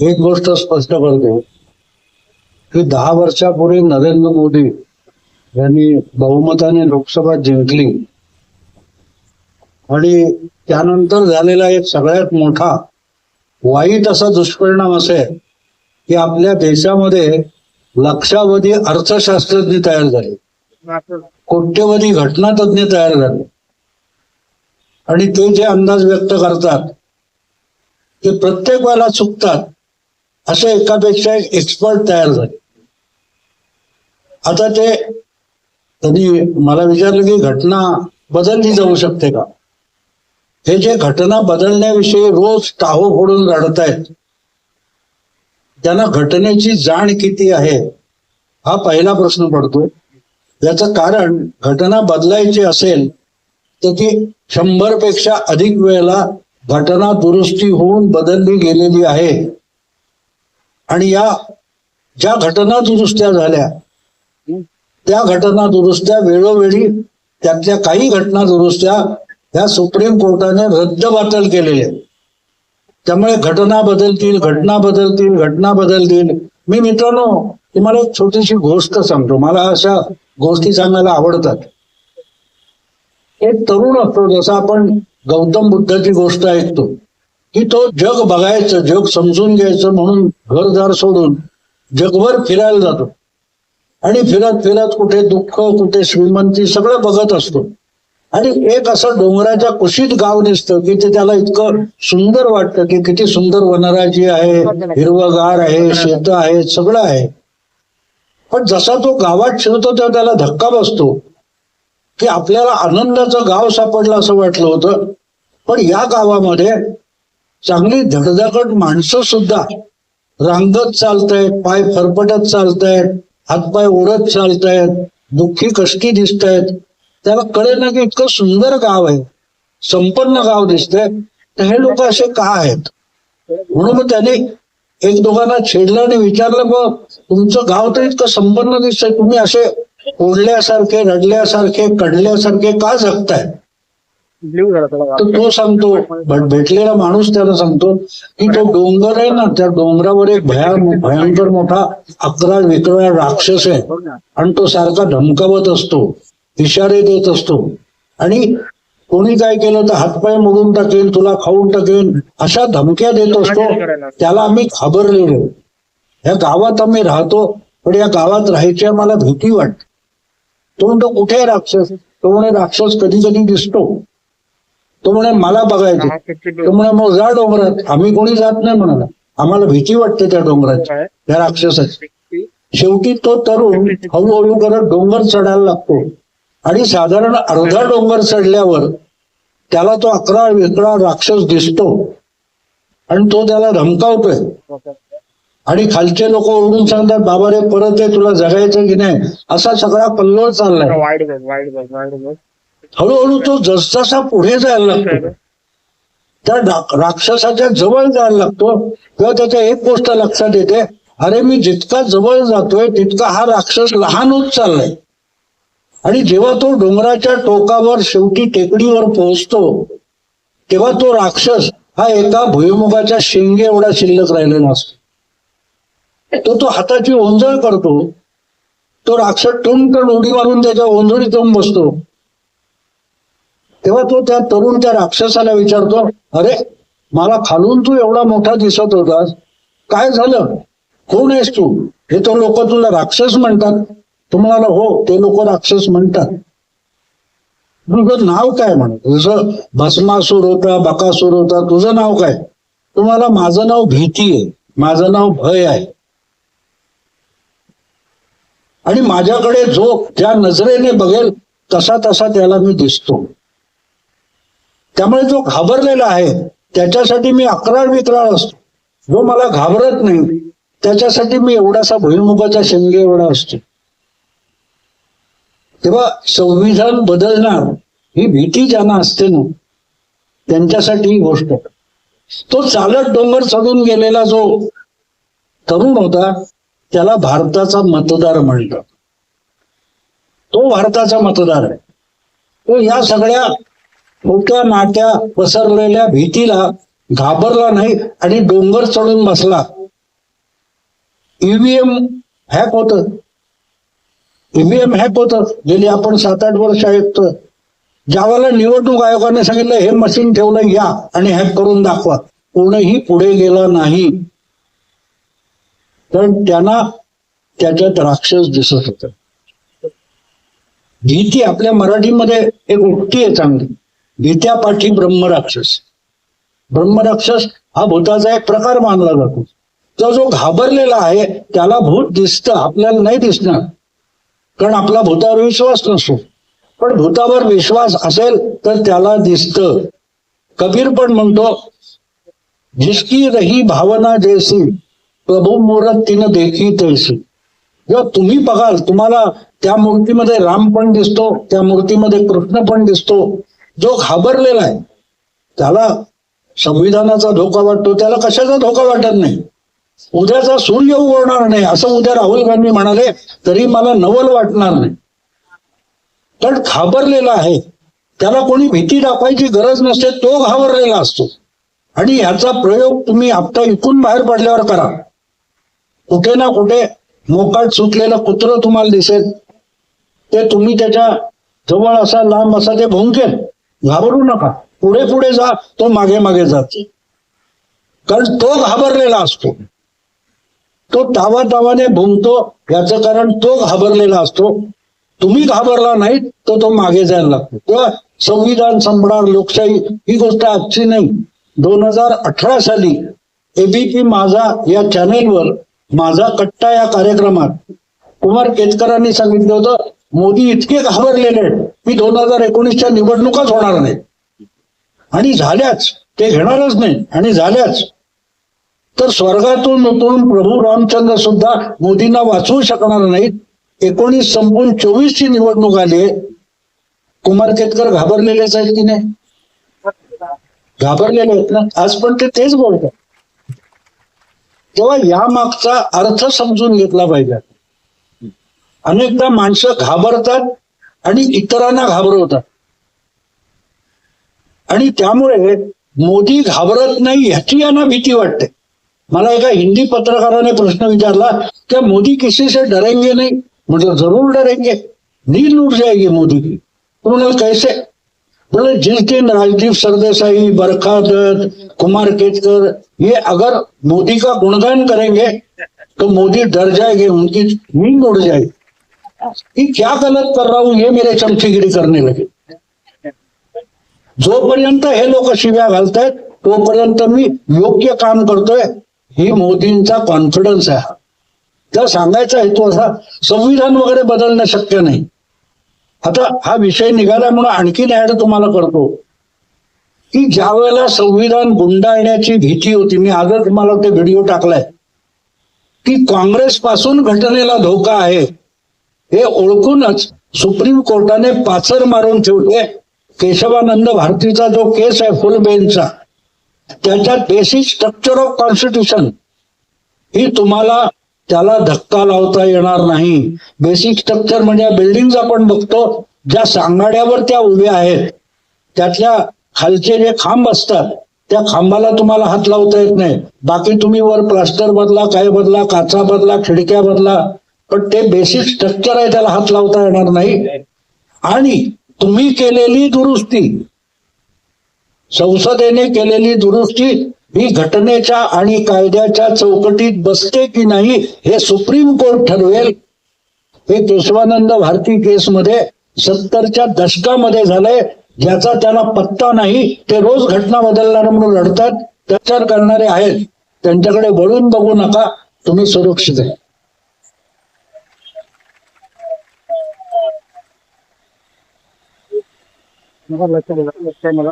एक गोष्ट स्पष्ट करतो. की दहा वर्षापूर्वी नरेंद्र मोदी यांनी बहुमताने लोकसभा जिंकली. आणि त्यानंतर झालेला एक सगळ्यात मोठा वाईट असा दुष्परिणाम असे की आपल्या देशामध्ये लक्षावधी अर्थशास्त्रज्ञ तयार झाले. कोट्यवधी घटनातज्ञ तयार झाले. आणि ते जे अंदाज व्यक्त करतात ते प्रत्येक वेळेला चुकतात. असे एकापेक्षा एक एक्सपर्ट तयार झाले. आता ते कधी मला विचारलं की घटना बदलली जाऊ शकते का? हे जे घटना बदलण्याविषयी रोज टाहो फोडून रडत आहेत त्यांना घटनेची जाण किती आहे हा पहिला प्रश्न पडतो. याचं कारण घटना बदलायची असेल तर ती शंभरपेक्षा अधिक वेळेला घटना दुरुस्ती होऊन बदलली गेलेली आहे. आणि या ज्या घटना दुरुस्त्या झाल्या त्या घटना दुरुस्त्या वेळोवेळी त्यातल्या काही घटना दुरुस्त्या ह्या सुप्रीम कोर्टाने रद्दबातल केलेल्या त्यामुळे घटना बदलतील घटना बदलतील घटना बदलतील. मी मित्रांनो तुम्हाला एक छोटीशी गोष्ट सांगतो. मला अशा गोष्टी सांगायला आवडतात. एक तरुण असतो जसं आपण गौतम बुद्धाची गोष्ट ऐकतो. की तो जग बघायचं जग समजून घ्यायचं म्हणून घरदार सोडून जगभर फिरायला जातो. आणि फिरत फिरत कुठे दुःख कुठे श्रीमंती सगळं बघत असतो. आणि एक असं डोंगराच्या कुशीत गाव दिसतं की ते त्याला इतकं सुंदर वाटतं की किती सुंदर वनराजी आहे हिरवगार आहे शेत आहे सगळं आहे. पण जसा तो गावात शिरतो तेव्हा त्याला धक्का बसतो की आपल्याला आनंदाचं गाव सापडलं असं वाटलं होतं. पण या गावामध्ये चांगली धडधाकट माणसं सुद्धा रांगत चालतायत पाय फरफटत चालतायत हातपाय ओढत चालतायत दुःखी कष्टी दिसत आहेत त्याला कळेल ना की इतकं सुंदर गाव आहे संपन्न गाव दिसतंय. तर हे लोक असे का आहेत? म्हणून मग त्याने एक दोघांना छेडलं आणि विचारलं मग तुमचं गाव तर इतकं संपन्न दिसतंय तुम्ही असे ओढल्यासारखे रडल्यासारखे कडल्यासारखे का जगताय ब्ल्यू झाला थोडा तर तो सांगतो भे- भेटलेला माणूस त्याला सांगतो की तो डोंगर आहे ना त्या डोंगरावर एक भया भयंकर मोठा अकरा विकरा राक्षस आहे. बघ ना. आणि तो सारखा धमकावत असतो इशारे देत असतो. आणि कोणी काय केलं तर हातपाय मोडून टाकेल तुला खाऊन टाकेल अशा धमक्या देत असतो. त्याला आम्ही घाबरलेलो. या गावात आम्ही राहतो पण या गावात राहायची आम्हाला भीती वाटते. तो म्हणतो कुठे आहे राक्षस? तो म्हणे राक्षस कधी कधी दिसतो. तो म्हणे मला बघायचं तो म्हणे मग जा डोंगरात. आम्ही कोणी जात नाही म्हणाला. आम्हाला भीती वाटते त्या डोंगराची? त्या राक्षसाची? शेवटी तो तरुण हळूहळू करत डोंगर चढायला लागतो. आणि साधारण अर्धा डोंगर चढल्यावर त्याला तो अकरा वेगळा राक्षस दिसतो. आणि तो त्याला धमकावतोय. आणि खालचे लोक ओरडून सांगतात बाबा रे परत आहे तुला जगायचं की नाही? असा सगळा कल्लोळ चाललाय. हळूहळू तो जसजसा पुढे जायला लागतो. त्या राक्षसाच्या जवळ जायला लागतो. तेव्हा त्याच्या एक गोष्ट लक्षात येते अरे मी जितका जवळ जातोय तितका हा राक्षस लहान होत चाललाय. आणि जेव्हा तो डोंगराच्या टोकावर शेवटी टेकडीवर पोहोचतो तेव्हा तो राक्षस हा एका भुईमुगाच्या शेंगे एवढा शिल्लक राहिलेला असतो. तो तो हाताची ओंजळ करतो. तो राक्षस टुमटण उडी मारून त्याच्या ओंजळीत येऊन बसतो. तेव्हा तो त्या तरुण त्या राक्षसाला विचारतो अरे मला खालून तू एवढा मोठा दिसत होतास. काय झालं? कोण आहेस तू? हे तर लोक तुला राक्षस म्हणतात. तुम्हाला म्हणाला हो ते लोक राक्षस म्हणतात. तुझं नाव काय म्हण? जसं भस्मासूर होता बकासूर होता तुझं नाव काय? तुम्हाला माझं नाव भीती आहे. माझं नाव भय आहे. आणि माझ्याकडे जो ज्या नजरेने बघेल तसा तसा त्याला मी दिसतो. त्यामुळे जो घाबरलेला आहे त्याच्यासाठी मी अकराळ विक्राळ असतो. जो मला घाबरत नाही त्याच्यासाठी मी एवढासा भुईमुगाचा शेंगे एवढा असतो. तेव्हा संविधान बदलणार ही भीती ज्यांना असते ना त्यांच्यासाठी ही गोष्ट. तो चालत डोंगर चढून गेलेला जो तरुण होता त्याला भारताचा मतदार म्हणतात. तो भारताचा मतदार आहे. तो या सगळ्या छोट्या नाट्या पसरलेल्या भीतीला घाबरला नाही आणि डोंगर चढून बसला. ईव्हीएम हॅक होत. ईव्हीएम हॅक होत. गेली आपण सात आठ वर्ष आयुक्त ज्यावेळेला निवडणूक आयोगाने सांगितलं हे मशीन ठेवलं या आणि हॅक करून दाखवा. कोणीही पुढे गेला नाही. कारण त्यांना त्याच्यात राक्षस दिसत होत. भीती आपल्या मराठीमध्ये एक उक्ती आहे चांगली. भीत्या पाठी ब्रह्मराक्षस. ब्रह्मराक्षस हा भूताचा एक प्रकार मानला जातो. तो जो घाबरलेला आहे त्याला भूत दिसतं आपल्याला नाही दिसणार. कारण आपला भूतावर विश्वास नसतो. पण भूतावर विश्वास असेल तर त्याला दिसतं. कबीर पण म्हणतो जिसकी रही भावना जैसी प्रभू मुहूर्त तिनं देखी तैसी. जेव्हा तुम्ही बघाल तुम्हाला त्या मूर्तीमध्ये राम पण दिसतो त्या मूर्तीमध्ये कृष्ण पण दिसतो जो घाबरलेला आहे त्याला संविधानाचा धोका वाटतो त्याला कशाचा धोका वाटत नाही? उद्याचा सूर्य उगवणार नाही असं उद्या राहुल गांधी म्हणाले तरी मला नवल वाटणार नाही. कारण घाबरलेला आहे त्याला कोणी भीती दाखवायची गरज नसते तो घाबरलेला असतो. आणि याचा प्रयोग तुम्ही आता इकून बाहेर पडल्यावर करा. कुठे ना कुठे मोकाट सुटलेलं कुत्र तुम्हाला दिसेल. ते तुम्ही त्याच्याजवळ असा लांब असा ते भुंकेल. घाबरू नका. पुढे पुढे जा तो मागे मागे जाते. कारण तो घाबरलेला असतो. तो तावा तावाने भुंकतो याचं कारण तो घाबरलेला असतो. तुम्ही घाबरला नाही तर तो मागे जायला लागतो. तेव्हा संविधान संपणार लोकशाही ही गोष्ट आजची नाही. दोन हजार अठरा साली एबीपी माझा या चॅनेलवर माझा कट्टा या कार्यक्रमात कुमार केतकरांनी सांगितलं होतं मोदी इतके घाबरलेले आहेत. की दोन हजार एकोणीसच्या निवडणुकाच होणार नाही. आणि झाल्याच ते घेणारच नाही. आणि झाल्याच. तर स्वर्गातून उतरून प्रभू रामचंद्र सुद्धा मोदींना वाचवू शकणार नाहीत. एकोणीस संपून चोवीस ची निवडणूक आली कुमार केतकर घाबरलेलेच आहेत की नाही? घाबरलेले आहेत ना? आज पण ते तेच बोलतात. तेव्हा या मागचा अर्थ समजून घेतला पाहिजे. अनेकदा माणसं घाबरतात आणि इतरांना घाबरवतात. आणि त्यामुळे मोदी घाबरत नाही ह्याची यांना भीती वाटते. मला एका हिंदी पत्रकाराने प्रश्न विचारला की मोदी किसी से डरेंगे नाही? म्हटलं जरूर डरेंगे. नींद लूट जाएगी मोदी की. म्हणाल कैसे? बोले जिस दिन राजदीप सरदेसाई बरखा दत्त कुमार केतकर ये अगर मोदी का गुणगान करेंगे तो मोदी डर जाएंगे उनकी नींद उड़ जाएगी. कि क्या गलत कर रहा हूं ये मेरे चमचीगिरी करने लगे जोपर्यंत हे लोक शिव्या घालतायत तोपर्यंत मी योग्य काम करतोय ही मोदींचा कॉन्फिडन्स आहे. हा. तर सांगायचा हेतू असा संविधान वगैरे बदलणं शक्य नाही. आता हा विषय निघाला म्हणून आणखीन ऍड तुम्हाला करतो. की ज्या वेळेला संविधान गुंडाळण्याची भीती होती मी आजच तुम्हाला ते व्हिडिओ टाकलाय की काँग्रेस पासून घटनेला धोका आहे. हे ओळखूनच सुप्रीम कोर्टाने पाचर मारून ठेवले. केशवानंद भारतीचा जो केस आहे फुल बेंचचा त्याच्यात बेसिक स्ट्रक्चर ऑफ कॉन्स्टिट्यूशन ही तुम्हाला त्याला धक्का लावता येणार नाही. बेसिक स्ट्रक्चर म्हणजे बिल्डिंग आपण बघतो ज्या सांगाड्यावर त्या उभ्या आहेत. त्यातल्या खालचे जे खांब असतात त्या खांबाला तुम्हाला हात लावता येत नाही बाकी तुम्ही वर प्लास्टर बदला काय बदला काचा बदला खिडक्या बदला पण ते बेसिक स्ट्रक्चर आहे त्याला हात लावता येणार नाही. आणि तुम्ही केलेली दुरुस्ती संसदेने केलेली दुरुस्ती ही घटनेच्या आणि कायद्याच्या चौकटीत बसते की नाही हे सुप्रीम कोर्ट ठरवेल. हे केशवानंद भारती केसमध्ये सत्तरच्या दशकामध्ये झालंय. ज्याचा त्याला पत्ता नाही ते रोज घटना बदलणार म्हणून लढतात प्रचार करणारे आहेत. त्यांच्याकडे वळून बघू नका तुम्ही सुरक्षित आहे. मला लक्षात आलं. लक्षात मला